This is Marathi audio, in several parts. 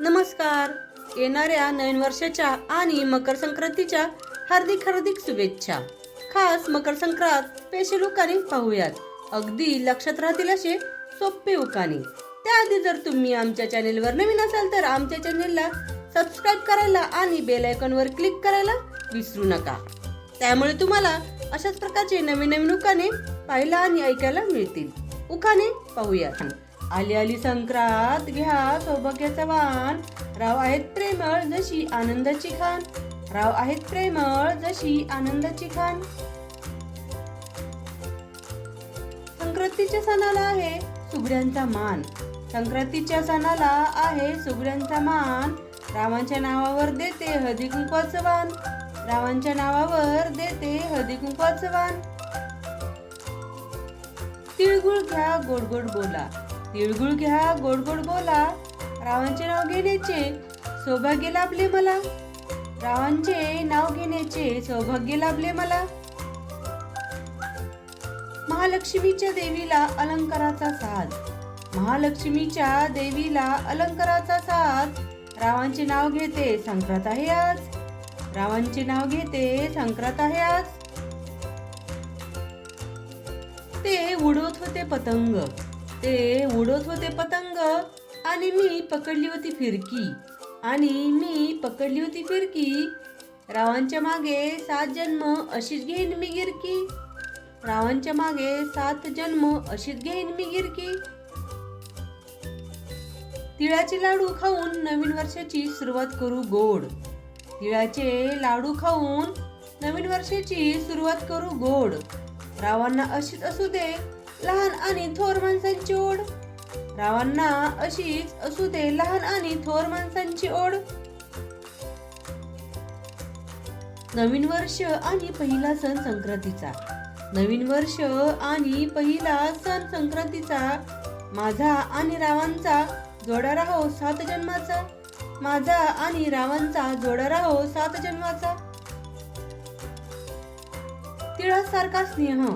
नमस्कार. येणाऱ्या नवीन वर्षाच्या आणि मकर संक्रांतीच्या हार्दिक हार्दिक शुभेच्छा. खास मकर संक्रांत स्पेशल उकाने पाहूयात. अगदी लक्षात राहतील असे सोपे उकाने. त्याआधी जर तुम्ही आमच्या चॅनेलवर नवीन असाल तर आमच्या चॅनेलला सबस्क्राईब करायला आणि बेल आयकॉनवर क्लिक करायला विसरू नका. त्यामुळे तुम्हाला अशाच प्रकारचे नवीन नवीन उकाने पाहायला आणि ऐकायला मिळतील. उखाणे पाहूयात. आली आली संक्रांत घ्या सौभाग्याचा वाण. राव आहेत प्रेमळ जशी आनंदाची खान. राव आहेत प्रेमळ जशी आनंदाची खान. संक्रांतीच्या सणाला आहे सुगड्यांचा मान. संक्रांतीच्या सणाला आहे सुगड्यांचा मान. रावांच्या नावावर देते हळदी कुंकवाचं वाण. रावांच्या नावावर देते हळदी कुंकवाचं वाण. तिळगुळ घ्या गोड गोड बोला. तिळगुळ घ्या गोड गोड बोला. रावांचे नाव घेण्याचे सौभाग्य लाभले मला. रावांचे नाव घेण्याचे सौभाग्य लाभले मला. महालक्ष्मीच्या देवीला अलंकाराचा साथ महालक्ष्मीच्या देवीला अलंकाराचा साथ रावांचे नाव घेते संक्रांत आहे आज. रावांचे नाव घेते संक्रांत आहे आज. ते उडवत होते पतंग. ते उडत होते पतंग आणि मी पकडली होती फिरकी. आणि मी पकडली होती फिरकी. रावांच्या मागे सात जन्म अशीच घेईन मी गिरकी. रावांच्या मागे सात जन्म अशीच घेईन मी गिरकी. तिळाचे लाडू खाऊन नवीन वर्षाची सुरुवात करू गोड. तिळाचे लाडू खाऊन नवीन वर्षाची सुरुवात करू गोड. रावांना अशीच असू दे लहान आणि थोर माणसांची ओढ. रावांना अशीच असू दे लहान आणि थोर माणसांची ओढ. नवीन वर्ष आणि पहिला सण संक्रांतीचा. नवीन वर्ष आणि पहिला सण संक्रांतीचा. माझा आणि रावांचा जोडा राहो सात जन्माचा. माझा आणि रावांचा जोडा राहो सात जन्माचा. तिळासारखा स्नेह.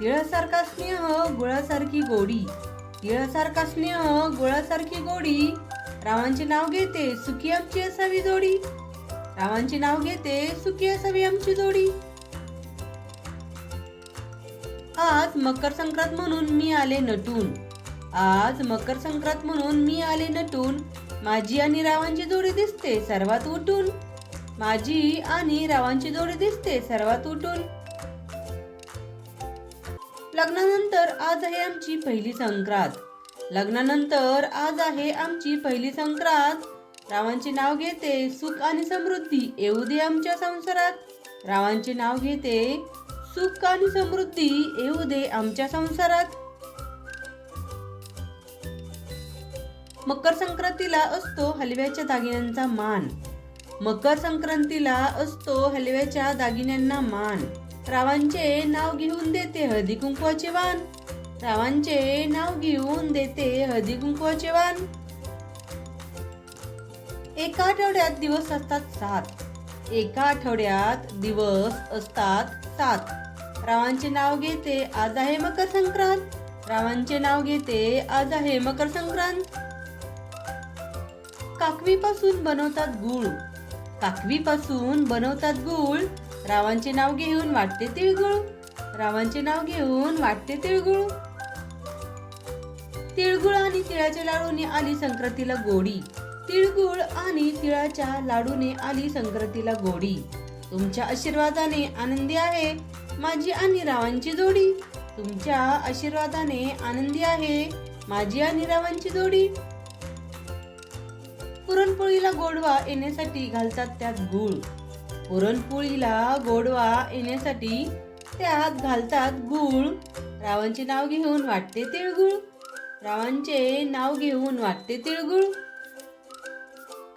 तिळासारखा स्नेह गुळासारखी गोडी. तिळासारखा स्नेह गुळासारखी गोडी. रावांचे नाव घेते सुखी आमची असावी जोडी. रावांचे नाव घेते सुखी असावी आमची जोडी. आज मकर संक्रांत म्हणून मी आले नटून. आज मकर संक्रांत म्हणून मी आले नटून. माझी आणि रावांची जोडी दिसते सर्वात उठून. माझी आणि रावांची जोडी दिसते सर्वात उठून. लग्नानंतर आज आहे आमची पहिली संक्रांत. लग्नानंतर आज आहे आमची पहिली संक्रांत. रावांचे नाव घेते सुख आणि समृद्धी. येऊ दे आमच्या संसारात. रावांचे नाव घेते सुख आणि समृद्धी. येऊ दे आमच्या संसारात. मकर संक्रांतीला असतो हलव्याच्या दागिन्यांचा मान. मकर संक्रांतीला असतो हलव्याच्या दागिन्यांना मान. रावांचे नाव घेऊन देते हळदी कुंकवाचे वाण. रावांचे नाव घेऊन देते हळदी कुंकवाचे वाण. एका आठवड्यात दिवस असतात सात. एका आठवड्यात दिवस असतात सात. रावांचे नाव घेते आज आहे मकर संक्रांत. रावांचे नाव घेते आज आहे मकर संक्रांत. काकवीपासून बनवतात गुळ. काकवीपासून बनवतात गुळ रावांचे नाव घेऊन वाटते तिळगुळ. रावांचे नाव घेऊन वाटते तिळगुळ. तिळगुळ आणि तिळाच्या लाडूने आली संक्रांतीला गोडी. तिळगुळ आणि तिळाच्या लाडूने आली संक्रांतीला गोडी. तुमच्या आशीर्वादाने आनंदी आहे माझी आणि रावांची जोडी. तुमच्या आशीर्वादाने आनंदी आहे माझी आणि रावांची जोडी. पुरणपोळीला गोडवा येण्यासाठी घालतात त्यात गूळ. पुरणपोळीला गोडवा येण्यासाठी त्यात घालतात गूळ. रावांचे नाव घेऊन वाटते तिळगुळ. रावांचे नाव घेऊन वाटते तिळगुळ.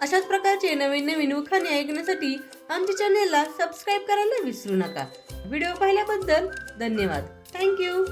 अशाच प्रकारचे नवीन नवीन उखाणे ऐकण्यासाठी आमच्या चॅनेलला सबस्क्राईब करायला विसरू नका. व्हिडिओ पाहिल्याबद्दल धन्यवाद. थँक्यू.